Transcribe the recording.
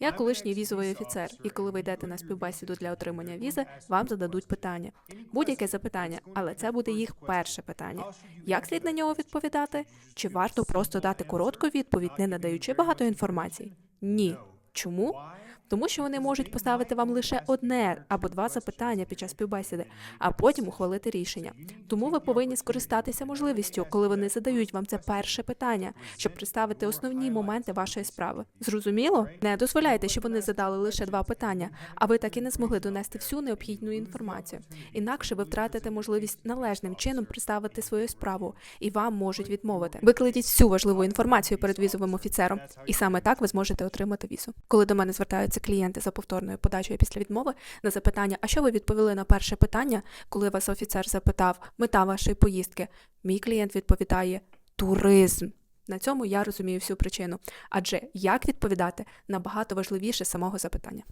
Я колишній візовий офіцер, і коли ви йдете на співбесіду для отримання візи, вам зададуть питання. Будь-яке запитання, але це буде їх перше питання. Як слід на нього відповідати? Чи варто просто дати коротку відповідь, не надаючи багато інформації? Ні. Чому? Тому що вони можуть поставити вам лише одне або два запитання під час співбесіди, а потім ухвалити рішення. Тому ви повинні скористатися можливістю, коли вони задають вам це перше питання, щоб представити основні моменти вашої справи. Зрозуміло? Не дозволяйте, щоб вони задали лише два питання, а ви так і не змогли донести всю необхідну інформацію. Інакше ви втратите можливість належним чином представити свою справу, і вам можуть відмовити. Викладіть всю важливу інформацію перед візовим офіцером, і саме так ви зможете отримати візу. Коли до мене звертаються клієнти за повторною подачею після відмови на запитання, а що ви відповіли на перше питання, коли вас офіцер запитав мета вашої поїздки, мій клієнт відповідає туризм. На цьому я розумію всю причину, адже як відповідати набагато важливіше самого запитання.